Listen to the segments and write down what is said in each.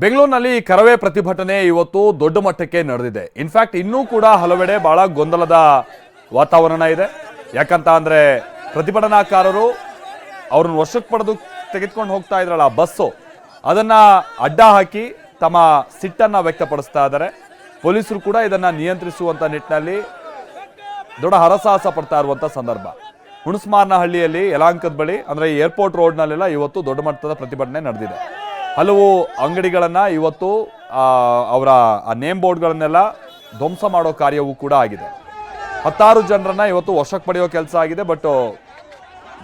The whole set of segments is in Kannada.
ಬೆಂಗಳೂರಿನಲ್ಲಿ ಕರವೇ ಪ್ರತಿಭಟನೆ ಇವತ್ತು ದೊಡ್ಡ ಮಟ್ಟಕ್ಕೆ ನಡೆದಿದೆ. ಇನ್ಫ್ಯಾಕ್ಟ್ ಇನ್ನೂ ಕೂಡ ಹಲವೆಡೆ ಬಹಳ ಗೊಂದಲದ ವಾತಾವರಣ ಇದೆ. ಯಾಕಂತ ಅಂದ್ರೆ ಪ್ರತಿಭಟನಾಕಾರರು ಅವ್ರನ್ನ ವರ್ಷಕ್ಕೆ ಪಡೆದು ತೆಗೆದುಕೊಂಡು ಹೋಗ್ತಾ ಇದ್ರಲ್ಲ ಬಸ್ಸು, ಅದನ್ನ ಅಡ್ಡ ಹಾಕಿ ತಮ್ಮ ಸಿಟ್ಟನ್ನ ವ್ಯಕ್ತಪಡಿಸ್ತಾ ಇದ್ದಾರೆ. ಪೊಲೀಸರು ಕೂಡ ಇದನ್ನ ನಿಯಂತ್ರಿಸುವಂತ ನಿಟ್ಟಿನಲ್ಲಿ ದೊಡ್ಡ ಹರಸಾಹಸ ಪಡ್ತಾ ಇರುವಂತ ಸಂದರ್ಭ. ಹುಣಸ್ಮಾರ್ನಹಳ್ಳಿಯಲ್ಲಿ ಯಲಾಂಕದ ಬಳಿ, ಅಂದ್ರೆ ಏರ್ಪೋರ್ಟ್ ರೋಡ್ನಲ್ಲೆಲ್ಲ ಇವತ್ತು ದೊಡ್ಡ ಮಟ್ಟದ ಪ್ರತಿಭಟನೆ ನಡೆದಿದೆ. ಹಲವು ಅಂಗಡಿಗಳನ್ನು ಇವತ್ತು ಅವರ ನೇಮ್ ಬೋರ್ಡ್ಗಳನ್ನೆಲ್ಲ ಧ್ವಂಸ ಮಾಡೋ ಕಾರ್ಯವೂ ಕೂಡ ಆಗಿದೆ. ಹತ್ತಾರು ಜನರನ್ನ ಇವತ್ತು ವಶಕ್ಕೆ ಪಡೆಯೋ ಕೆಲಸ ಆಗಿದೆ, ಬಟ್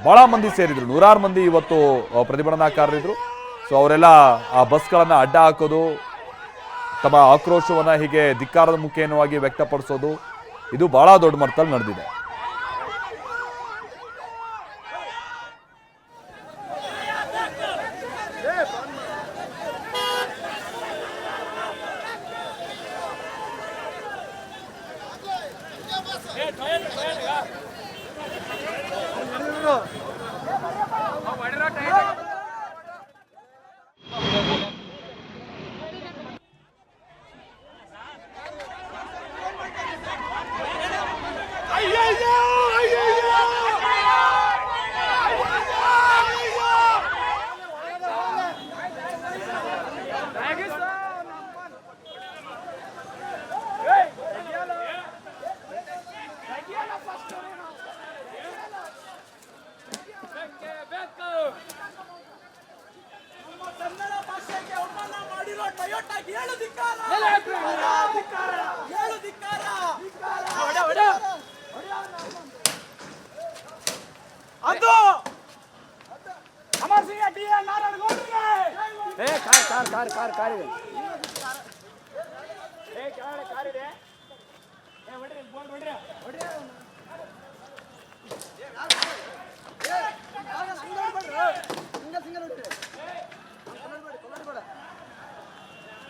ಭಾಳ ಮಂದಿ ಸೇರಿದ್ರು. ನೂರಾರು ಮಂದಿ ಇವತ್ತು ಪ್ರತಿಭಟನಾಕಾರರಿದ್ರು. ಸೊ ಅವರೆಲ್ಲ, ಆ, ಬಸ್ಗಳನ್ನು ಅಡ್ಡ ಹಾಕೋದು, ತಮ್ಮ ಆಕ್ರೋಶವನ್ನು ಹೀಗೆ ಧಿಕ್ಕಾರದ ಮುಖೇನವಾಗಿ ವ್ಯಕ್ತಪಡಿಸೋದು, ಇದು ಭಾಳ ದೊಡ್ಡ ಮಟ್ಟದಲ್ಲಿ ನಡೆದಿದೆ.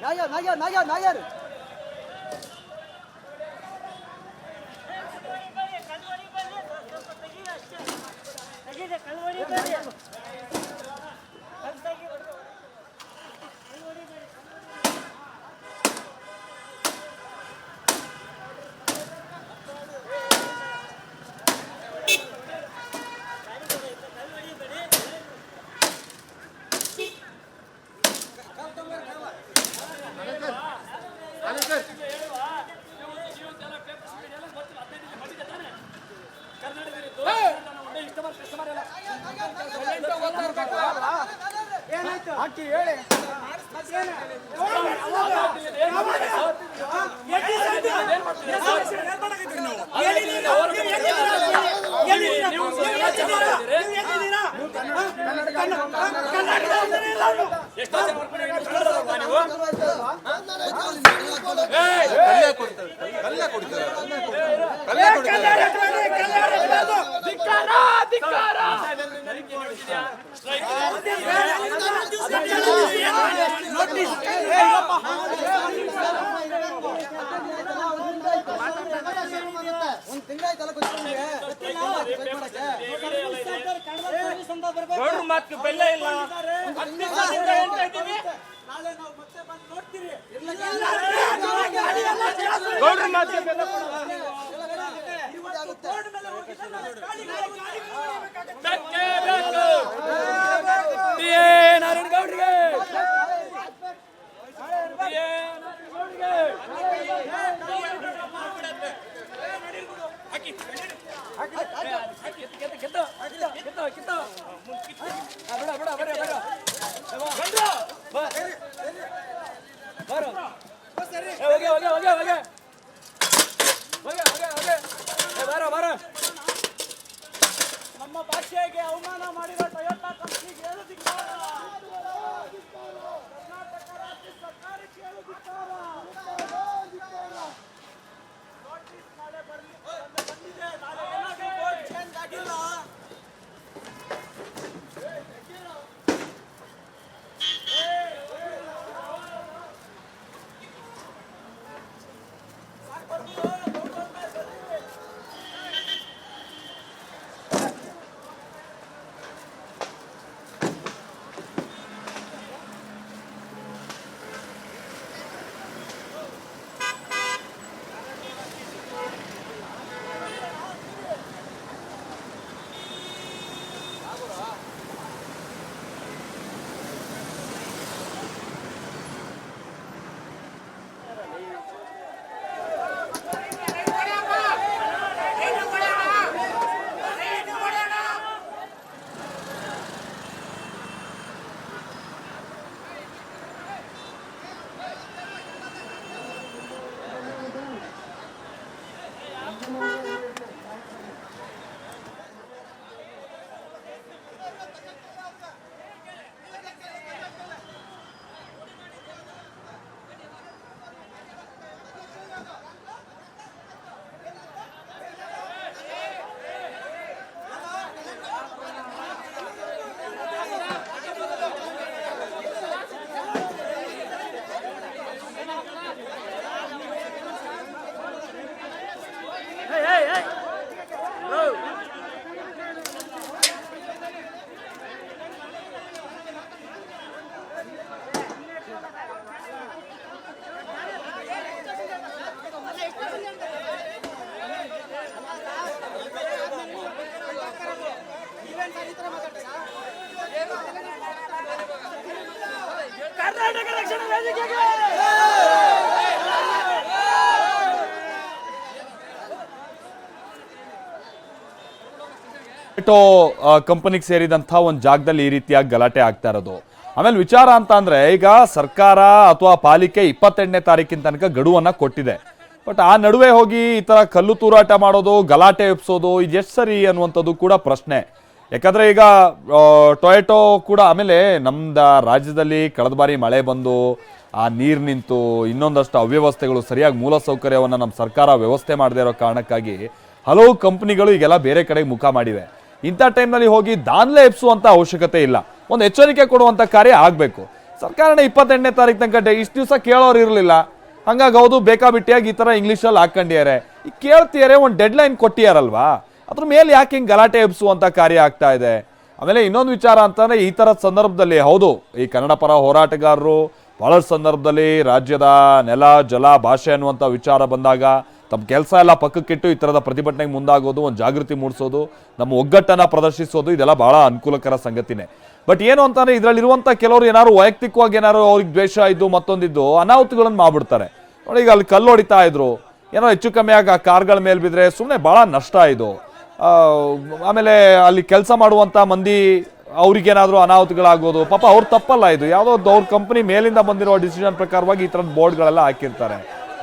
நாயர் நாயர் நாயர் நாயர் கல்வடி ಹಾಕಿ ಹೇಳಿ ಒಂದ್ ತಿಂಗಳಾಯ್ತಲ್ಲ ಗೌಡ್ರ ಮಾತು ಬೆಲ್ಲ ಇಲ್ಲ. ಗೌಡ್ರ ಮಾತಿಗೆ ಬೆಲ್ಲ ಕೊಡಲ್ಲ. ಹೋಗಿ, ಹೋಗಿ, ಹೋಗಿ, ಹೋಗಿ. Tá chegando de cara! Tomato ಕಂಪನಿಗೆ ಸೇರಿದಂಥ ಒಂದು ಜಾಗದಲ್ಲಿ ಈ ರೀತಿಯಾಗಿ ಗಲಾಟೆ ಆಗ್ತಾ ಇರೋದು. ಆಮೇಲೆ ವಿಚಾರ ಅಂತ ಅಂದರೆ ಈಗ ಸರ್ಕಾರ ಅಥವಾ ಪಾಲಿಕೆ ಇಪ್ಪತ್ತೆಂಟನೇ ತಾರೀಕಿನ ತನಕ ಗಡುವನ್ನು ಕೊಟ್ಟಿದೆ. ಬಟ್ ಆ ನಡುವೆ ಹೋಗಿ ಈ ಥರ ಕಲ್ಲು ತೂರಾಟ ಮಾಡೋದು, ಗಲಾಟೆ ಎಬ್ಸೋದು, ಇದು ಎಷ್ಟು ಸರಿ ಅನ್ನುವಂಥದ್ದು ಕೂಡ ಪ್ರಶ್ನೆ. ಯಾಕಂದರೆ ಈಗ ಟೊಯೆಟೊ ಕೂಡ ಆಮೇಲೆ ನಮ್ದು ರಾಜ್ಯದಲ್ಲಿ ಕಳೆದ ಬಾರಿ ಮಳೆ ಬಂದು, ಆ ನೀರು ನಿಂತು ಇನ್ನೊಂದಷ್ಟು ಅವ್ಯವಸ್ಥೆಗಳು ಸರಿಯಾಗಿ ಮೂಲಸೌಕರ್ಯವನ್ನು ನಮ್ಮ ಸರ್ಕಾರ ವ್ಯವಸ್ಥೆ ಮಾಡದೇ ಇರೋ ಕಾರಣಕ್ಕಾಗಿ ಹಲವು ಕಂಪ್ನಿಗಳು ಈಗೆಲ್ಲ ಬೇರೆ ಕಡೆಗೆ ಮುಖ ಮಾಡಿವೆ. ಇಂಥ ಟೈಮ್ನಲ್ಲಿ ಹೋಗಿ ದಾನ್ಲೆ ಎಪ್ಸುವಂಥ ಅವಶ್ಯಕತೆ ಇಲ್ಲ. ಒಂದು ಎಚ್ಚರಿಕೆ ಕೊಡುವಂಥ ಕಾರ್ಯ ಆಗಬೇಕು. ಸರ್ಕಾರನೇ ಇಪ್ಪತ್ತೆಂಟನೇ ತಾರೀಕು ತನಕ ಇಷ್ಟು ದಿವಸ ಕೇಳೋರು ಇರಲಿಲ್ಲ. ಹಂಗಾಗಿ ಹೌದು, ಬೇಕಾಬಿಟ್ಟಿಯಾಗಿ ಈ ಥರ ಇಂಗ್ಲೀಷಲ್ಲಿ ಹಾಕ್ಕೊಂಡಿದ್ದಾರೆ. ಈ ಕೇಳ್ತಿಯಾರೆ ಒಂದು ಡೆಡ್ ಲೈನ್ ಕೊಟ್ಟಿಯಾರಲ್ವಾ? ಅದ್ರ ಮೇಲೆ ಯಾಕೆ ಹಿಂಗೆ ಗಲಾಟೆ ಎಬ್ಸುವಂಥ ಕಾರ್ಯ ಆಗ್ತಾ ಇದೆ? ಆಮೇಲೆ ಇನ್ನೊಂದು ವಿಚಾರ ಅಂತಂದರೆ ಈ ಥರದ ಸಂದರ್ಭದಲ್ಲಿ ಹೌದು, ಈ ಕನ್ನಡ ಪರ ಹೋರಾಟಗಾರರು ಬಹಳಷ್ಟು ಸಂದರ್ಭದಲ್ಲಿ ರಾಜ್ಯದ ನೆಲ, ಜಲ, ಭಾಷೆ ಅನ್ನುವಂಥ ವಿಚಾರ ಬಂದಾಗ ತಮ್ಮ ಕೆಲಸ ಎಲ್ಲ ಪಕ್ಕಕ್ಕಿಟ್ಟು ಈ ಥರದ ಪ್ರತಿಭಟನೆಗೆ ಮುಂದಾಗೋದು, ಒಂದು ಜಾಗೃತಿ ಮೂಡಿಸೋದು, ನಮ್ಮ ಒಗ್ಗಟ್ಟನ್ನು ಪ್ರದರ್ಶಿಸೋದು, ಇದೆಲ್ಲ ಭಾಳ ಅನುಕೂಲಕರ ಸಂಗತಿನೇ. ಬಟ್ ಏನು ಅಂತಂದರೆ ಇದರಲ್ಲಿರುವಂಥ ಕೆಲವರು ಏನಾದ್ರು ವೈಯಕ್ತಿಕವಾಗಿ ಏನಾದ್ರು ಅವ್ರಿಗೆ ದ್ವೇಷ ಇದ್ದು ಮತ್ತೊಂದಿದ್ದು ಅನಾಹುತಗಳನ್ನು ಮಾಡಿಬಿಡ್ತಾರೆ. ನೋಡಿ, ಈಗ ಅಲ್ಲಿ ಕಲ್ಲು ಹೊಡಿತಾ ಇದ್ರು. ಏನೋ ಹೆಚ್ಚು ಕಮ್ಮಿ ಆ ಕಾರ್ಗಳ ಮೇಲೆ ಬಿದ್ದರೆ ಸುಮ್ಮನೆ ಭಾಳ ನಷ್ಟ ಇದು. ಆಮೇಲೆ ಅಲ್ಲಿ ಕೆಲಸ ಮಾಡುವಂಥ ಮಂದಿ ಅವ್ರಿಗೇನಾದರೂ ಅನಾಹುತಗಳಾಗೋದು, ಪಾಪ ಅವ್ರು ತಪ್ಪಲ್ಲ ಇದು. ಯಾವುದೋ ಅವ್ರ ಕಂಪ್ನಿ ಮೇಲಿಂದ ಬಂದಿರೋ ಡಿಸಿಷನ್ ಪ್ರಕಾರವಾಗಿ ಈ ಥರದ ಬೋರ್ಡ್ಗಳೆಲ್ಲ ಹಾಕಿರ್ತಾರೆ.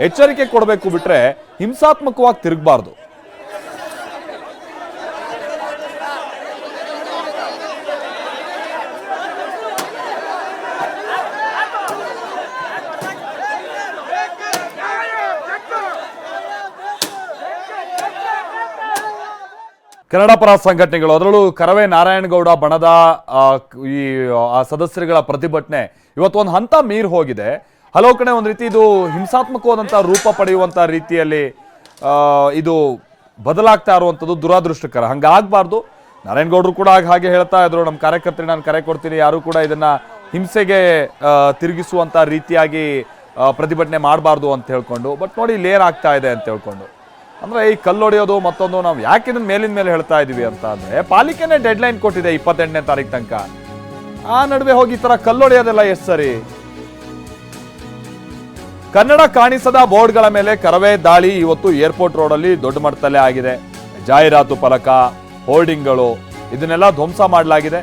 ಎಚ್ಚರಿಕೆ ಕೊಡಬೇಕು ಬಿಟ್ರೆ ಹಿಂಸಾತ್ಮಕವಾಗಿ ತಿರುಗಬಾರ್ದು. ಕನ್ನಡ ಪರ ಸಂಘಟನೆಗಳು, ಅದರಲ್ಲೂ ಕರವೇ ನಾರಾಯಣಗೌಡ ಬಣದ ಈ ಸದಸ್ಯರುಗಳ ಪ್ರತಿಭಟನೆ. ಇವತ್ತು ಒಂದು ಹಂತ ಮೀರಿ ಹೋಗಿದೆ. ಹಲವು ಕಡೆ ಒಂದು ರೀತಿ ಇದು ಹಿಂಸಾತ್ಮಕವಾದಂಥ ರೂಪ ಪಡೆಯುವಂಥ ರೀತಿಯಲ್ಲಿ ಇದು ಬದಲಾಗ್ತಾ ಇರುವಂಥದ್ದು ದುರಾದೃಷ್ಟಕರ. ಹಂಗಾಗಬಾರ್ದು. ನಾರಾಯಣಗೌಡರು ಕೂಡ ಹಾಗೆ ಹೇಳ್ತಾ ಇದ್ರು. ನಮ್ಮ ಕಾರ್ಯಕರ್ತರಿಗೆ ನಾನು ಕರೆ ಕೊಡ್ತೀನಿ. ಯಾರು ಕೂಡ ಇದನ್ನ ಹಿಂಸೆಗೆ ತಿರುಗಿಸುವಂಥ ರೀತಿಯಾಗಿ ಪ್ರತಿಭಟನೆ ಮಾಡಬಾರ್ದು ಅಂತ ಹೇಳ್ಕೊಂಡು, ಬಟ್ ನೋಡಿ ಇಲ್ಲಿ ಏನಾಗ್ತಾ ಇದೆ ಅಂತ ಹೇಳ್ಕೊಂಡು. ಅಂದ್ರೆ ಈ ಕಲ್ಲೊಡೆಯೋದು ಮತ್ತೊಂದು, ನಾವು ಯಾಕೆ ಇದನ್ನ ಮೇಲಿನ ಮೇಲೆ ಹೇಳ್ತಾ ಇದೀವಿ ಅಂತ ಅಂದ್ರೆ, ಪಾಲಿಕೆನೇ ಡೆಡ್ ಲೈನ್ ಕೊಟ್ಟಿದೆ ಇಪ್ಪತ್ತೆಂಟನೇ ತಾರೀಕು ತನಕ. ಆ ನಡುವೆ ಹೋಗಿ ಈ ಥರ ಕಲ್ಲೊಡೆಯೋದೆಲ್ಲ ಎಷ್ಟು ಸರಿ? ಕನ್ನಡ ಕಾಣಿಸದ ಬೋರ್ಡ್ಗಳ ಮೇಲೆ ಕರವೇ ದಾಳಿ ಇವತ್ತು ಏರ್ಪೋರ್ಟ್ ರೋಡಲ್ಲಿ ದೊಡ್ಡ ಮಟ್ಟದಲ್ಲೇ ಆಗಿದೆ. ಜಾಹೀರಾತು ಫಲಕ, ಹೋರ್ಡಿಂಗ್ಗಳು, ಇದನ್ನೆಲ್ಲ ಧ್ವಂಸ ಮಾಡಲಾಗಿದೆ.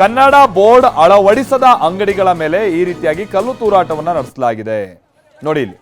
ಕನ್ನಡ ಬೋರ್ಡ್ ಅಳವಡಿಸದ ಅಂಗಡಿಗಳ ಮೇಲೆ ಈ ರೀತಿಯಾಗಿ ಕಲ್ಲು ತೂರಾಟವನ್ನು ನಡೆಸಲಾಗಿದೆ. ನೋಡಿ ಇಲ್ಲಿ.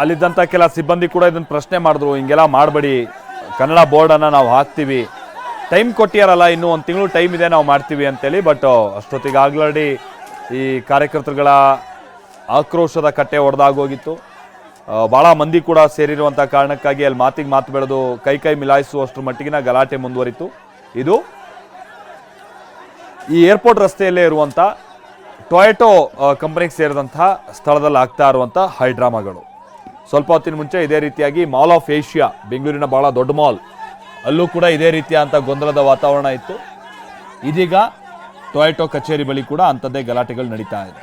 ಅಲ್ಲಿದ್ದಂಥ ಕೆಲ ಸಿಬ್ಬಂದಿ ಕೂಡ ಇದನ್ನು ಪ್ರಶ್ನೆ ಮಾಡಿದ್ರು, ಹಿಂಗೆಲ್ಲ ಮಾಡಬೇಡಿ, ಕನ್ನಡ ಬೋರ್ಡನ್ನು ನಾವು ಹಾಕ್ತೀವಿ. ಟೈಮ್ ಕೊಟ್ಟಿಯಾರಲ್ಲ, ಇನ್ನೂ ಒಂದು ತಿಂಗಳು ಟೈಮ್ ಇದೆ, ನಾವು ಮಾಡ್ತೀವಿ ಅಂತೇಳಿ, ಬಟ್ ಅಷ್ಟೊತ್ತಿಗೆ ಆಗ್ಲಾಡಿ ಈ ಕಾರ್ಯಕರ್ತರುಗಳ ಆಕ್ರೋಶದ ಕಟ್ಟೆ ಒಡೆದಾಗೋಗಿತ್ತು. ಭಾಳ ಮಂದಿ ಕೂಡ ಸೇರಿರುವಂಥ ಕಾರಣಕ್ಕಾಗಿ ಅಲ್ಲಿ ಮಾತಿಗೆ ಮಾತು ಬೆಳೆದು ಕೈ ಕೈ ಮಿಲಾಯಿಸುವಷ್ಟರ ಮಟ್ಟಿಗಿನ ಗಲಾಟೆ ಮುಂದುವರಿತು. ಇದು ಈ ಏರ್ಪೋರ್ಟ್ ರಸ್ತೆಯಲ್ಲೇ ಇರುವಂಥ ಟೊಯೆಟೊ ಕಂಪನಿಗೆ ಸೇರಿದಂಥ ಸ್ಥಳದಲ್ಲಿ ಆಗ್ತಾ ಇರುವಂಥ ಹೈಡ್ರಾಮಾಗಳು. ಸ್ವಲ್ಪ ಹೊತ್ತಿನ ಮುಂಚೆ ಇದೇ ರೀತಿಯಾಗಿ ಮಾಲ್ ಆಫ್ ಏಷ್ಯಾ, ಬೆಂಗಳೂರಿನ ಬಹಳ ದೊಡ್ಡ ಮಾಲ್. ಅಲ್ಲೂ ಕೂಡ ಇದೇ ರೀತಿಯ ಗೊಂದಲದ ವಾತಾವರಣ ಇತ್ತು. ಇದೀಗ ಟೊಯಾಟೊ ಕಚೇರಿ ಬಳಿ ಕೂಡ ಅಂಥದ್ದೇ ಗಲಾಟೆಗಳು ನಡೀತಾ ಇದೆ.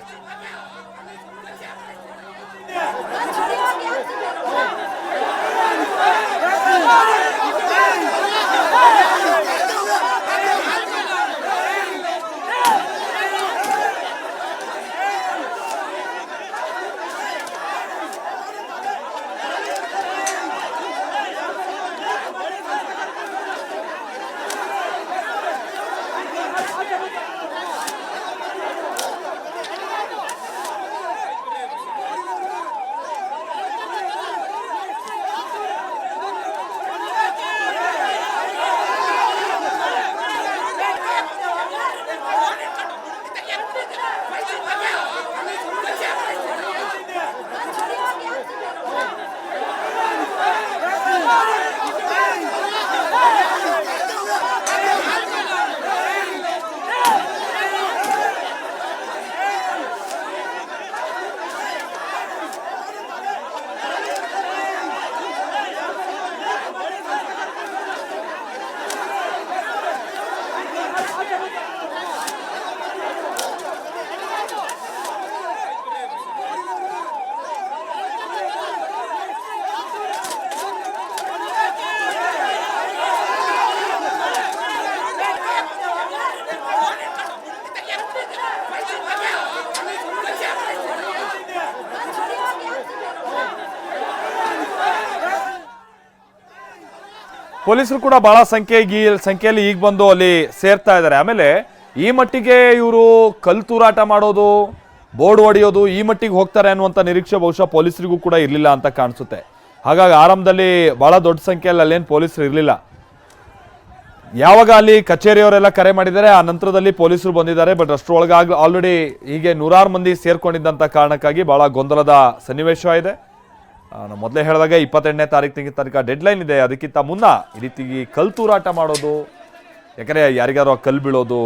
ಪೊಲೀಸರು ಕೂಡ ಬಹಳ ಸಂಖ್ಯೆ ಈ- ಸಂಖ್ಯೆಯಲ್ಲಿ ಈಗ ಬಂದು ಅಲ್ಲಿ ಸೇರ್ತಾ ಇದ್ದಾರೆ. ಆಮೇಲೆ ಈ ಮಟ್ಟಿಗೆ ಇವರು ಕಲ್ ತೂರಾಟ ಮಾಡೋದು, ಬೋರ್ಡ್ ಹೊಡೆಯೋದು ಈ ಮಟ್ಟಿಗೆ ಹೋಗ್ತಾರೆ ಅನ್ನುವಂಥ ನಿರೀಕ್ಷೆ ಬಹುಶಃ ಪೊಲೀಸರಿಗೂ ಕೂಡ ಇರಲಿಲ್ಲ ಅಂತ ಕಾಣಿಸುತ್ತೆ. ಹಾಗಾಗಿ ಆರಂಭದಲ್ಲಿ ಬಹಳ ದೊಡ್ಡ ಸಂಖ್ಯೆಯಲ್ಲಿ ಅಲ್ಲೇನು ಪೊಲೀಸರು ಇರಲಿಲ್ಲ. ಯಾವಾಗ ಅಲ್ಲಿ ಕಚೇರಿಯವರೆಲ್ಲ ಕರೆ ಮಾಡಿದ್ದಾರೆ, ಆ ನಂತರದಲ್ಲಿ ಪೊಲೀಸರು ಬಂದಿದ್ದಾರೆ. ಬಟ್ ಅಷ್ಟರೊಳಗಾಗಿ ಆಲ್ರೆಡಿ ಹೀಗೆ ನೂರಾರು ಮಂದಿ ಸೇರ್ಕೊಂಡಿದ್ದಂಥ ಕಾರಣಕ್ಕಾಗಿ ಬಹಳ ಗೊಂದಲದ ಸನ್ನಿವೇಶ ಇದೆ. ನಾನು ಮೊದಲೇ ಹೇಳಿದಾಗ ಇಪ್ಪತ್ತೆಂಟನೇ ತಾರೀಕು ತನಕ ಡೆಡ್ ಲೈನ್ ಇದೆ. ಅದಕ್ಕಿಂತ ಮುನ್ನ ಈ ರೀತಿ ಕಲ್ ತೂರಾಟ ಮಾಡೋದು, ಯಾಕಂದರೆ ಯಾರಿಗಾರು ಕಲ್ಲು ಬೀಳೋದು,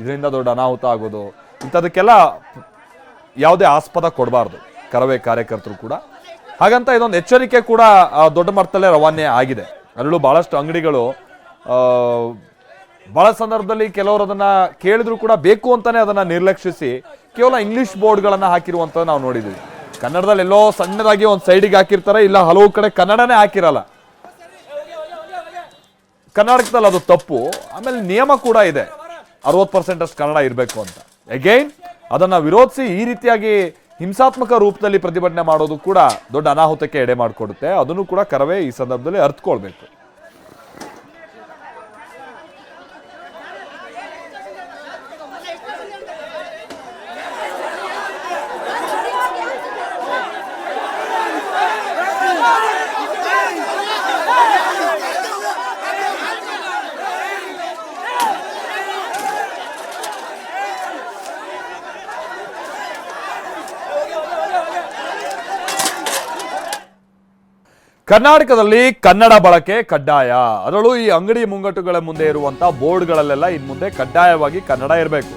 ಇದರಿಂದ ದೊಡ್ಡ ಅನಾಹುತ ಆಗೋದು, ಇಂಥದಕ್ಕೆಲ್ಲ ಯಾವುದೇ ಆಸ್ಪದ ಕೊಡಬಾರ್ದು. ಕರವೇ ಕಾರ್ಯಕರ್ತರು ಕೂಡ. ಹಾಗಂತ ಇದೊಂದು ಎಚ್ಚರಿಕೆ ಕೂಡ ದೊಡ್ಡ ಮಟ್ಟದಲ್ಲೇ ರವಾನೆ ಆಗಿದೆ. ಅದರಲ್ಲೂ ಭಾಳಷ್ಟು ಅಂಗಡಿಗಳು ಭಾಳ ಸಂದರ್ಭದಲ್ಲಿ ಕೆಲವರು ಅದನ್ನು ಕೇಳಿದ್ರು ಕೂಡ ಬೇಕು ಅಂತಲೇ ಅದನ್ನು ನಿರ್ಲಕ್ಷಿಸಿ ಕೇವಲ ಇಂಗ್ಲೀಷ್ ಬೋರ್ಡ್ಗಳನ್ನು ಹಾಕಿರುವಂಥದ್ದು ನಾವು ನೋಡಿದ್ವಿ ಕನ್ನಡದಲ್ಲಿ ಎಲ್ಲೋ ಸಣ್ಣದಾಗಿ ಒಂದು ಸೈಡಿಗೆ ಹಾಕಿರ್ತಾರೆ, ಇಲ್ಲ ಹಲವು ಕಡೆ ಕನ್ನಡನೇ ಹಾಕಿರಲ್ಲ. ಕರ್ನಾಟಕದಲ್ಲಿ ಅದು ತಪ್ಪು. ಆಮೇಲೆ ನಿಯಮ ಕೂಡ ಇದೆ. ಅರವತ್ತು ಪರ್ಸೆಂಟ್ ಅಷ್ಟು ಕನ್ನಡ ಇರಬೇಕು ಅಂತ. ಅಗೈನ್ ಅದನ್ನ ವಿರೋಧಿಸಿ ಈ ರೀತಿಯಾಗಿ ಹಿಂಸಾತ್ಮಕ ರೂಪದಲ್ಲಿ ಪ್ರತಿಭಟನೆ ಮಾಡೋದು ಕೂಡ ದೊಡ್ಡ ಅನಾಹುತಕ್ಕೆ ಎಡೆ ಮಾಡಿಕೊಡುತ್ತೆ. ಅದನ್ನು ಕೂಡ ಕರವೇ ಈ ಸಂದರ್ಭದಲ್ಲಿ ಅರ್ಥಕೊಳ್ಬೇಕು ಕರ್ನಾಟಕದಲ್ಲಿ ಕನ್ನಡ ಬಳಕೆ ಕಡ್ಡಾಯ. ಅದರಲ್ಲೂ ಈ ಅಂಗಡಿ ಮುಂಗಟ್ಟುಗಳ ಮುಂದೆ ಇರುವಂತಹ ಬೋರ್ಡ್ಗಳಲ್ಲೆಲ್ಲ ಇನ್ ಮುಂದೆ ಕಡ್ಡಾಯವಾಗಿ ಕನ್ನಡ ಇರಬೇಕು.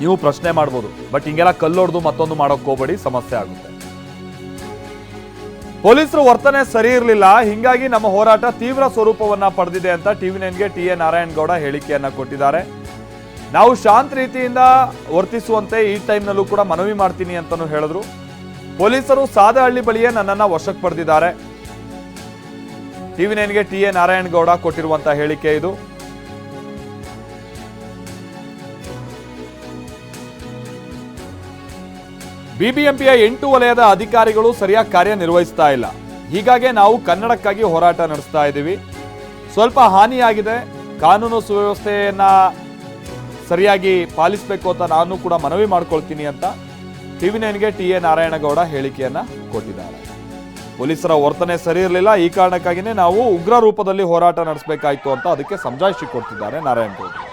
ನೀವು ಪ್ರಶ್ನೆ ಮಾಡ್ಬೋದು, ಬಟ್ ಹಿಂಗೆಲ್ಲ ಕಲ್ಲೊಡ್ದು ಮತ್ತೊಂದು ಮಾಡೋಕ್ ಹೋಗ್ಬೇಡಿ, ಸಮಸ್ಯೆ ಆಗುತ್ತೆ. ಪೊಲೀಸರು ವರ್ತನೆ ಸರಿ ಇರಲಿಲ್ಲ, ಹಿಂಗಾಗಿ ನಮ್ಮ ಹೋರಾಟ ತೀವ್ರ ಸ್ವರೂಪವನ್ನ ಪಡೆದಿದೆ ಅಂತ ಟಿವಿ ನೈನ್ಗೆ ಟಿ ಎ ನಾರಾಯಣಗೌಡ ಹೇಳಿಕೆಯನ್ನ ಕೊಟ್ಟಿದ್ದಾರೆ. ನಾವು ಶಾಂತ ರೀತಿಯಿಂದ ವರ್ತಿಸುವಂತೆ ಈ ಟೈಮ್ನಲ್ಲೂ ಕೂಡ ಮನವಿ ಮಾಡ್ತೀನಿ ಅಂತಲೂ ಹೇಳಿದ್ರು. ಪೊಲೀಸರು ಸಾದಹಳ್ಳಿ ಬಳಿಯೇ ನನ್ನನ್ನ ವಶಕ್ಕೆ ಪಡೆದಿದ್ದಾರೆ. ಟಿವಿ ನೈನ್ಗೆ ಟಿ ಎ ನಾರಾಯಣಗೌಡ ಕೊಟ್ಟಿರುವಂತಹ ಹೇಳಿಕೆ ಇದು. ಬಿಬಿಎಂಪಿಯ ಎಂಟು ವಲಯದ ಅಧಿಕಾರಿಗಳು ಸರಿಯಾಗಿ ಕಾರ್ಯನಿರ್ವಹಿಸ್ತಾ ಇಲ್ಲ. ಹೀಗಾಗಿ ನಾವು ಕನ್ನಡಕ್ಕಾಗಿ ಹೋರಾಟ ನಡೆಸ್ತಾ ಇದ್ದೀವಿ. ಸ್ವಲ್ಪ ಹಾನಿಯಾಗಿದೆ. ಕಾನೂನು ಸುವ್ಯವಸ್ಥೆಯನ್ನ ಸರಿಯಾಗಿ ಪಾಲಿಸಬೇಕು ಅಂತ ನಾನು ಕೂಡ ಮನವಿ ಮಾಡ್ಕೊಳ್ತೀನಿ ಅಂತ. ಟಿವಿ ನೈನ್ಗೆ ಟಿ ಎ ನಾರಾಯಣಗೌಡ ಹೇಳಿಕೆಯನ್ನ ಕೊಟ್ಟಿದ್ದಾರೆ. ಪೊಲೀಸರ ವರ್ತನೆ ಸರಿ ಇರಲಿಲ್ಲ, ಈ ಕಾರಣಕ್ಕಾಗಿನೇ ನಾವು ಉಗ್ರ ರೂಪದಲ್ಲಿ ಹೋರಾಟ ನಡೆಸಬೇಕಾಯಿತು ಅಂತ ಅದಕ್ಕೆ ಸಮಜಾಯಿಷಿ ಕೊಡ್ತಿದ್ದಾರೆ ನಾರಾಯಣಗೌಡರು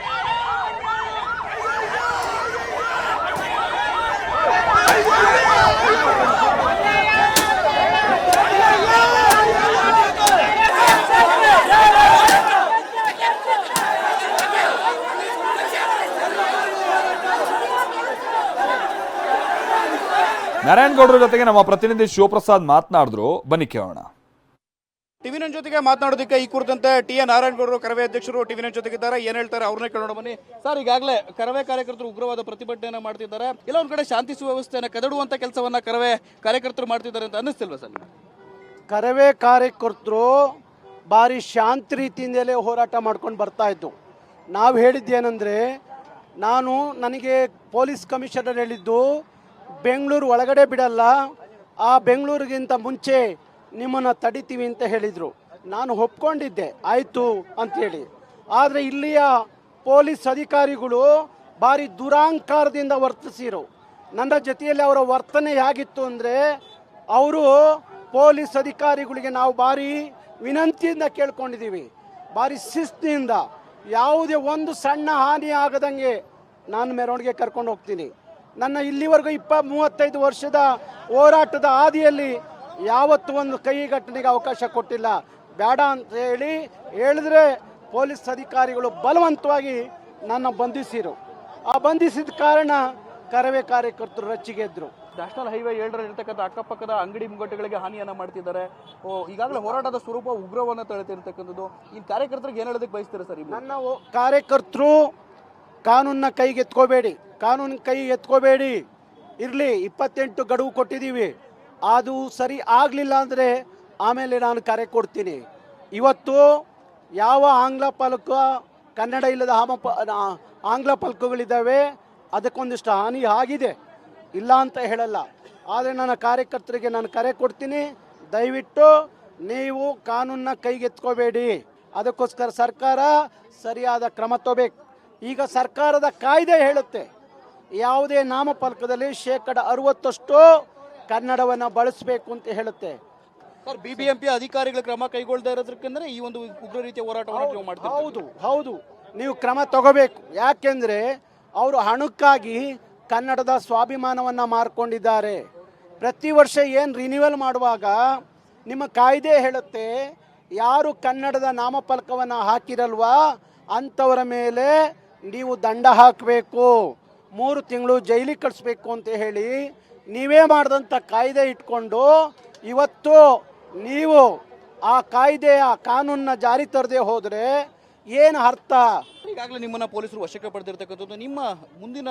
ನಾರಾಯಣಗೌಡರ ಜೊತೆಗೆ ನಮ್ಮ ಪ್ರತಿನಿಧಿ ಶಿವಪ್ರಸಾದ್ ಮಾತನಾಡಿದ್ರು. ಬನ್ನಿ ಕೇಳೋಣ. ಟಿವಿನ ನೈನ್ ಜೊತೆಗೆ ಮಾತನಾಡೋದಕ್ಕೆ ಈ ಕುರಿತಂತೆ ಟಿ ಎನ್ ನಾರಾಯಣಗೌಡರು ಕರವೇ ಅಧ್ಯಕ್ಷರು ಟಿವಿ ಜೊತೆಗೆ ಜೊತೆಗಿದ್ದಾರೆ. ಏನ್ ಹೇಳ್ತಾರೆ ಅವ್ರನ್ನೇ ಕೇಳೋಣ ಬನ್ನಿ. ಸರ್ ಈಗಾಗಲೇ ಕರವೇ ಕಾರ್ಯಕರ್ತರು ಉಗ್ರವಾದ ಪ್ರತಿಭಟನೆಯನ್ನ ಮಾಡ್ತಿದ್ದಾರೆ. ಇಲ್ಲ ಒಂದ್ ಕಡೆ ಶಾಂತಿ ಸುವ್ಯವಸ್ಥೆಯನ್ನು ಕದಡುವಂತ ಕೆಲಸವನ್ನ ಕರವೇ ಕಾರ್ಯಕರ್ತರು ಮಾಡ್ತಿದ್ದಾರೆ ಅಂತ ಅನ್ನಿಸ್ತಿಲ್ವಾ ಸರ್? ಕರವೇ ಕಾರ್ಯಕರ್ತರು ಭಾರಿ ಶಾಂತಿ ರೀತಿಯಿಂದಲೇ ಹೋರಾಟ ಮಾಡ್ಕೊಂಡು ಬರ್ತಾ ಇದ್ದು. ನಾವು ಹೇಳಿದ್ದೇನೆಂದರೆ ನಾನು ನನಗೆ ಪೊಲೀಸ್ ಕಮಿಷನರ್ ಹೇಳಿದ್ದು ಬೆಂಗಳೂರು ಒಳಗಡೆ ಬಿಡಲ್ಲ, ಆ ಬೆಂಗಳೂರಿಗಿಂತ ಮುಂಚೆ ನಿಮ್ಮನ್ನು ತಡಿತೀವಿ ಅಂತ ಹೇಳಿದರು. ನಾನು ಒಪ್ಕೊಂಡಿದ್ದೆ, ಆಯಿತು ಅಂಥೇಳಿ ಆದರೆ ಇಲ್ಲಿಯ ಪೊಲೀಸ್ ಅಧಿಕಾರಿಗಳು ಭಾರಿ ದುರಾಂಕಾರದಿಂದ ವರ್ತಿಸಿರು. ನನ್ನ ಜೊತೆಯಲ್ಲಿ ಅವರ ವರ್ತನೆ ಹೇಗಿತ್ತು ಅಂದರೆ, ಅವರು ಪೊಲೀಸ್ ಅಧಿಕಾರಿಗಳಿಗೆ ನಾವು ಭಾರಿ ವಿನಂತಿಯಿಂದ ಕೇಳ್ಕೊಂಡಿದ್ದೀವಿ. ಭಾರಿ ಶಿಸ್ತಿನಿಂದ. ಯಾವುದೇ ಒಂದು ಸಣ್ಣ ಹಾನಿ ಆಗದಂಗೆ ನಾನು ಮೆರವಣಿಗೆ ಕರ್ಕೊಂಡು ಹೋಗ್ತೀನಿ. ನನ್ನ ಇಲ್ಲಿವರೆಗೂ ಇಪ್ಪ ಮೂವತ್ತೈದು ವರ್ಷದ ಹೋರಾಟದ ಹಾದಿಯಲ್ಲಿ ಯಾವತ್ತೂ ಒಂದು ಕೈ ಘಟನೆಗೆ ಅವಕಾಶ ಕೊಟ್ಟಿಲ್ಲ. ಬೇಡ ಅಂತ ಹೇಳಿ ಹೇಳಿದ್ರೆ ಪೊಲೀಸ್ ಅಧಿಕಾರಿಗಳು ಬಲವಂತವಾಗಿ ನನ್ನ ಬಂಧಿಸಿರು. ಆ ಬಂಧಿಸಿದ ಕಾರಣ ಕರವೇ ಕಾರ್ಯಕರ್ತರು ರಚ್ಚಿಗೆದ್ರು ನ್ಯಾಷನಲ್ ಹೈವೇ ಏಳರಲ್ಲಿ ಇರ್ತಕ್ಕಂಥ ಅಕ್ಕಪಕ್ಕದ ಅಂಗಡಿ ಮುಂಗಟ್ಟುಗಳಿಗೆ ಹಾನಿಯನ್ನು ಮಾಡ್ತಿದ್ದಾರೆ. ಓ ಈಗಾಗಲೇ ಹೋರಾಟದ ಸ್ವರೂಪ ಉಗ್ರವನ್ನು ತಳೆತಿರ್ತಕ್ಕಂಥದ್ದು ಈ ಕಾರ್ಯಕರ್ತರಿಗೆ ಏನು ಹೇಳೋದಕ್ಕೆ ಬಯಸ್ತೀರಾ ಸರ್ ನನ್ನ ಕಾರ್ಯಕರ್ತರು ಕಾನೂನನ್ನ ಕೈಗೆ ಎತ್ಕೋಬೇಡಿ. ಕಾನೂನ ಕೈ ಎತ್ಕೋಬೇಡಿ. ಇರಲಿ, ಇಪ್ಪತ್ತೆಂಟು ಗಡುವು ಕೊಟ್ಟಿದ್ದೀವಿ. ಅದು ಸರಿ ಆಗಲಿಲ್ಲ ಅಂದರೆ ಆಮೇಲೆ ನಾನು ಕರೆ ಕೊಡ್ತೀನಿ. ಇವತ್ತು ಯಾವ ಆಂಗ್ಲ ಫಲಕ ಕನ್ನಡ ಇಲ್ಲದ ಹಾಮ ಪ- ಆಂಗ್ಲ ಫಲಕಗಳಿದ್ದಾವೆ ಅದಕ್ಕೊಂದಿಷ್ಟು ಹಾನಿ ಆಗಿದೆ. ಇಲ್ಲ ಅಂತ ಹೇಳಲ್ಲ. ಆದರೆ ನನ್ನ ಕಾರ್ಯಕರ್ತರಿಗೆ ನಾನು ಕರೆ ಕೊಡ್ತೀನಿ. ದಯವಿಟ್ಟು ನೀವು ಕಾನೂನನ್ನ ಕೈಗೆತ್ಕೋಬೇಡಿ ಅದಕ್ಕೋಸ್ಕರ ಸರ್ಕಾರ ಸರಿಯಾದ ಕ್ರಮ ತಗೋಬೇಕು ಈಗ ಸರ್ಕಾರದ ಕಾಯ್ದೆ ಹೇಳುತ್ತೆ. ಯಾವುದೇ ನಾಮಫಲಕದಲ್ಲಿ ಶೇಕಡ ಅರವತ್ತಷ್ಟು ಕನ್ನಡವನ್ನು ಬಳಸಬೇಕು ಅಂತ ಹೇಳುತ್ತೆ. ಸರ್ ಬಿಬಿಎಂಪಿ ಅಧಿಕಾರಿಗಳ ಕ್ರಮ ಕೈಗೊಳ್ಳದೇ ಇರೋದಕ್ಕೆಂದ್ರೆ ಈ ಒಂದು ಉಗ್ರ ರೀತಿಯ ಹೋರಾಟವನ್ನು ನೀವು ಮಾಡ್ತೀವಿ ಹೌದು ಹೌದು. ನೀವು ಕ್ರಮ ತಗೋಬೇಕು. ಯಾಕೆಂದ್ರೆ ಅವರು ಹಣಕ್ಕಾಗಿ ಕನ್ನಡದ ಸ್ವಾಭಿಮಾನವನ್ನು ಮಾರ್ಕೊಂಡಿದ್ದಾರೆ. ಪ್ರತಿ ವರ್ಷ ಏನು ರಿನ್ಯೂವಲ್ ಮಾಡುವಾಗ ನಿಮ್ಮ ಕಾಯ್ದೆ ಹೇಳುತ್ತೆ ಯಾರು ಕನ್ನಡದ ನಾಮಫಲಕವನ್ನು ಹಾಕಿರಲ್ವಾ ಅಂಥವರ ಮೇಲೆ ನೀವು ದಂಡ ಹಾಕಬೇಕು ಮೂರು ತಿಂಗಳು ಜೈಲಿಗೆ ಕಳಿಸ್ಬೇಕು ಅಂತ ಹೇಳಿ ನೀವೇ ಮಾಡಿದಂಥ ಕಾಯ್ದೆ ಇಟ್ಕೊಂಡು ಇವತ್ತು ನೀವು ಆ ಕಾಯ್ದೆಯ ಕಾನೂನನ್ನ ಜಾರಿ ತರದೆ ಹೋದರೆ ಏನು ಅರ್ಥ? ಈಗಾಗಲೇ ನಿಮ್ಮನ್ನ ಪೊಲೀಸರು ವಶಕ್ಕೆ ಪಡೆದಿರ್ತಕ್ಕಂಥದ್ದು ನಿಮ್ಮ ಮುಂದಿನ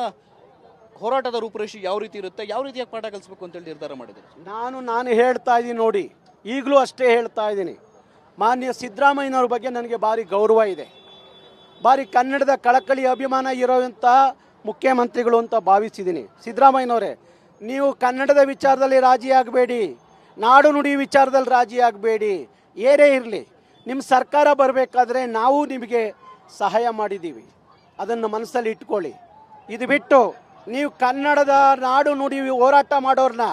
ಹೋರಾಟದ ರೂಪುರೇಷೆ ಯಾವ ರೀತಿ ಇರುತ್ತೆ ಯಾವ ರೀತಿಯಾಗಿ ಪಾಠ ಕಲಿಸ್ಬೇಕು ಅಂತ ಹೇಳಿ ನಿರ್ಧಾರ ಮಾಡಿದ್ರು ನಾನು ನಾನು ಹೇಳ್ತಾ ಇದ್ದೀನಿ ನೋಡಿ ಈಗಲೂ ಅಷ್ಟೇ ಹೇಳ್ತಾ ಇದ್ದೀನಿ. ಮಾನ್ಯ ಸಿದ್ದರಾಮಯ್ಯನವ್ರ ಬಗ್ಗೆ ನನಗೆ ಭಾರಿ ಗೌರವ ಇದೆ. ಭಾರಿ ಕನ್ನಡದ ಕಳಕಳಿ ಅಭಿಮಾನ ಇರೋವಂಥ ಮುಖ್ಯಮಂತ್ರಿಗಳು ಅಂತ ಭಾವಿಸಿದ್ದೀನಿ. ಸಿದ್ದರಾಮಯ್ಯನವರೇ, ನೀವು ಕನ್ನಡದ ವಿಚಾರದಲ್ಲಿ ರಾಜಿಯಾಗಬೇಡಿ ನಾಡು ನುಡಿ ವಿಚಾರದಲ್ಲಿ ರಾಜಿಯಾಗಬೇಡಿ ಏನೇ ಇರಲಿ. ನಿಮ್ಮ ಸರ್ಕಾರ ಬರಬೇಕಾದ್ರೆ ನಾವು ನಿಮಗೆ ಸಹಾಯ ಮಾಡಿದ್ದೀವಿ. ಅದನ್ನು ಮನಸ್ಸಲ್ಲಿ ಇಟ್ಕೊಳ್ಳಿ. ಇದು ಬಿಟ್ಟು ನೀವು ಕನ್ನಡದ ನಾಡು ನುಡಿ ಹೋರಾಟ ಮಾಡೋರನ್ನ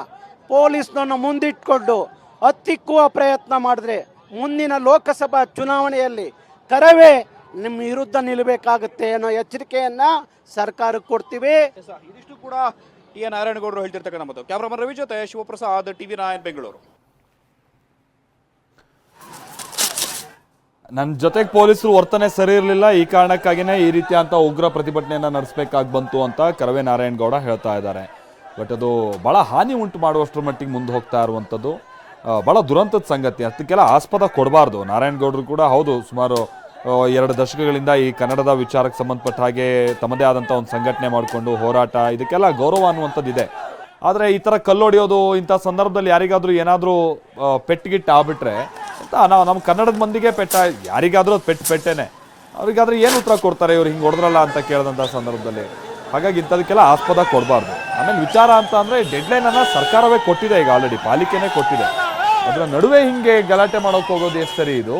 ಪೊಲೀಸ್ನನ್ನು ಮುಂದಿಟ್ಕೊಂಡು ಹತ್ತಿಕ್ಕುವ ಪ್ರಯತ್ನ ಮಾಡಿದ್ರೆ ಮುಂದಿನ ಲೋಕಸಭಾ ಚುನಾವಣೆಯಲ್ಲಿ ಕರವೇ ನಿಮ್ಮ ವಿರುದ್ಧ ನಿಲ್ಲಬೇಕಾಗುತ್ತೆ ಅನ್ನೋ ಎಚ್ಚರಿಕೆಯನ್ನ ಸರ್ಕಾರಕ್ಕೆ ಕೊಡ್ತೀವಿ. ಇದಿಷ್ಟು ಕೂಡ ಟಿ ಎ ನಾರಾಯಣಗೌಡರು ಹೇಳ್ತಿರ್ತಕ್ಕಂಥ ಮತ್ತು ಕ್ಯಾಮ್ರಾಮನ್ ರವಿ ಜೊತೆ ಶಿವಪ್ರಸಾದ್ ಟಿವಿ ನಾರಾಯಣ್ ಬೆಂಗಳೂರು. ನನ್ನ ಜೊತೆಗೆ ಪೊಲೀಸರು ವರ್ತನೆ ಸರಿ ಇರಲಿಲ್ಲ. ಈ ಕಾರಣಕ್ಕಾಗಿನೇ ಈ ರೀತಿಯಂತ ಉಗ್ರ ಪ್ರತಿಭಟನೆಯನ್ನು ನಡೆಸಬೇಕಾಗಿ ಬಂತು ಅಂತ ಕರವೇ ನಾರಾಯಣಗೌಡ ಹೇಳ್ತಾ ಇದ್ದಾರೆ. ಬಟ್ ಅದು ಭಾಳ ಹಾನಿ ಉಂಟು ಮಾಡುವಷ್ಟರ ಮಟ್ಟಿಗೆ ಮುಂದೆ ಹೋಗ್ತಾ ಇರುವಂಥದ್ದು ಭಾಳ ಬಹಳ ದುರಂತದ ಸಂಗತಿ. ಅದಕ್ಕೆಲ್ಲ ಆಸ್ಪದ ಕೊಡಬಾರ್ದು. ನಾರಾಯಣಗೌಡರು ಕೂಡ ಹೌದು ಸುಮಾರು ಎರಡು ದಶಕಗಳಿಂದ ಈ ಕನ್ನಡದ ವಿಚಾರಕ್ಕೆ ಸಂಬಂಧಪಟ್ಟ ಹಾಗೆ ತಮ್ಮದೇ ಆದಂಥ ಒಂದು ಸಂಘಟನೆ ಮಾಡಿಕೊಂಡು ಹೋರಾಟ, ಇದಕ್ಕೆಲ್ಲ ಗೌರವ ಅನ್ನುವಂಥದ್ದು ಇದೆ. ಆದರೆ ಈ ಥರ ಕಲ್ಲೊಡೆಯೋದು ಇಂಥ ಸಂದರ್ಭದಲ್ಲಿ ಯಾರಿಗಾದರೂ ಏನಾದರೂ ಪೆಟ್ಟಿಗಿಟ್ಟು ಆಗ್ಬಿಟ್ರೆ, ಅಂತ ನಾವು ನಮ್ಮ ಕನ್ನಡದ ಮಂದಿಗೆ ಪೆಟ್ಟ, ಯಾರಿಗಾದರೂ ಅದು ಪೆಟ್ಟು ಪೆಟ್ಟೇನೆ. ಅವ್ರಿಗಾದ್ರೆ ಏನು ಉತ್ತರ ಕೊಡ್ತಾರೆ ಇವ್ರು ಹಿಂಗೆ ಹೊಡೆದ್ರಲ್ಲ ಅಂತ ಕೇಳಿದಂಥ ಸಂದರ್ಭದಲ್ಲಿ? ಹಾಗಾಗಿ ಇಂಥದಕ್ಕೆಲ್ಲ ಆಸ್ಪದ ಕೊಡಬಾರ್ದು. ಆಮೇಲೆ ವಿಚಾರ ಅಂತ ಅಂದರೆ ಡೆಡ್ಲೈನನ್ನು ಸರ್ಕಾರವೇ ಕೊಟ್ಟಿದೆ ಈಗ ಆಲ್ರೆಡಿ ಪಾಲಿಕೆನೇ ಕೊಟ್ಟಿದೆ. ಅದರ ನಡುವೆ ಹಿಂಗೆ ಗಲಾಟೆ ಮಾಡೋಕೆ ಹೋಗೋದು ಎಷ್ಟು ಸರಿ ಇದು?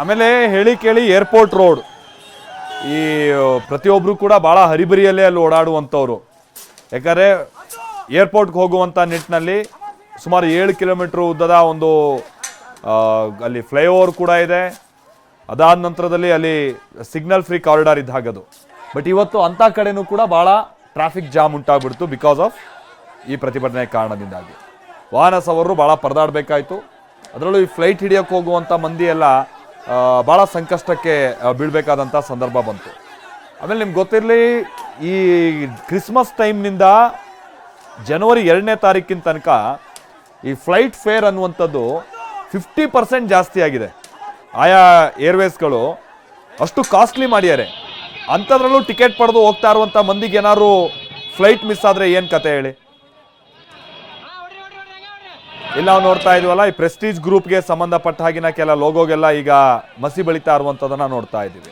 ಆಮೇಲೆ ಹೇಳಿ ಕೇಳಿ ಏರ್ಪೋರ್ಟ್ ರೋಡ್. ಈ ಪ್ರತಿಯೊಬ್ಬರು ಕೂಡ ಭಾಳ ಹರಿಬರಿಯಲ್ಲೇ ಅಲ್ಲಿ ಓಡಾಡುವಂಥವ್ರು. ಯಾಕಂದರೆ ಏರ್ಪೋರ್ಟ್ಗೆ ಹೋಗುವಂಥ ನಿಟ್ಟಿನಲ್ಲಿ ಸುಮಾರು ಏಳು ಕಿಲೋಮೀಟ್ರ್ ಉದ್ದದ ಒಂದು ಅಲ್ಲಿ ಫ್ಲೈಓವರ್ ಕೂಡ ಇದೆ. ಅದಾದ ನಂತರದಲ್ಲಿ ಅಲ್ಲಿ ಸಿಗ್ನಲ್ ಫ್ರೀ ಕಾರಿಡಾರ್ ಇದ್ದ ಹಾಗದು ಬಟ್ ಇವತ್ತು ಅಂಥ ಕಡೆನೂ ಕೂಡ ಭಾಳ ಟ್ರಾಫಿಕ್ ಜಾಮ್ ಉಂಟಾಗ್ಬಿಡ್ತು ಬಿಕಾಸ್ ಆಫ್ ಈ ಪ್ರತಿಭಟನೆ ಕಾರಣದಿಂದಾಗಿ. ವಾಹನ ಸವಾರರು ಭಾಳ ಪರದಾಡಬೇಕಾಯಿತು. ಅದರಲ್ಲೂ ಈ ಫ್ಲೈಟ್ ಹಿಡಿಯೋಕ್ಕೆ ಹೋಗುವಂಥ ಮಂದಿ ಎಲ್ಲ ಭಾಳ ಸಂಕಷ್ಟಕ್ಕೆ ಬೀಳಬೇಕಾದಂಥ ಸಂದರ್ಭ ಬಂತು. ಆಮೇಲೆ ನಿಮ್ಗೆ ಗೊತ್ತಿರಲಿ, ಈ ಕ್ರಿಸ್ಮಸ್ ಟೈಮ್ನಿಂದ ಜನವರಿ ಎರಡನೇ ತಾರೀಕಿನ ತನಕ ಈ ಫ್ಲೈಟ್ ಫೇರ್ ಅನ್ನುವಂಥದ್ದು ಫಿಫ್ಟಿ ಪರ್ಸೆಂಟ್ ಜಾಸ್ತಿ ಆಗಿದೆ. ಆಯಾ ಏರ್ವೇಸ್ಗಳು ಅಷ್ಟು ಕಾಸ್ಟ್ಲಿ ಮಾಡ್ಯಾರೆ ಅಂಥದ್ರಲ್ಲೂ ಟಿಕೆಟ್ ಪಡೆದು ಹೋಗ್ತಾ ಇರುವಂಥ ಮಂದಿಗೆ ಏನಾದ್ರು ಫ್ಲೈಟ್ ಮಿಸ್ ಆದರೆ ಏನು ಕತೆ ಹೇಳಿ? ಇಲ್ಲಿ ನಾವು ನೋಡ್ತಾ ಇದೀವಲ್ಲ, ಈ ಪ್ರೆಸ್ಟೀಜ್ ಗ್ರೂಪ್ಗೆ ಸಂಬಂಧಪಟ್ಟ ಹಾಗಿನ ಕೆಲ ಲೋಗೋಗೆಲ್ಲ ಈಗ ಮಸಿ ಬಳಿತಾ ಇರುವಂಥದ್ದನ್ನು ನೋಡ್ತಾ ಇದ್ದೀವಿ.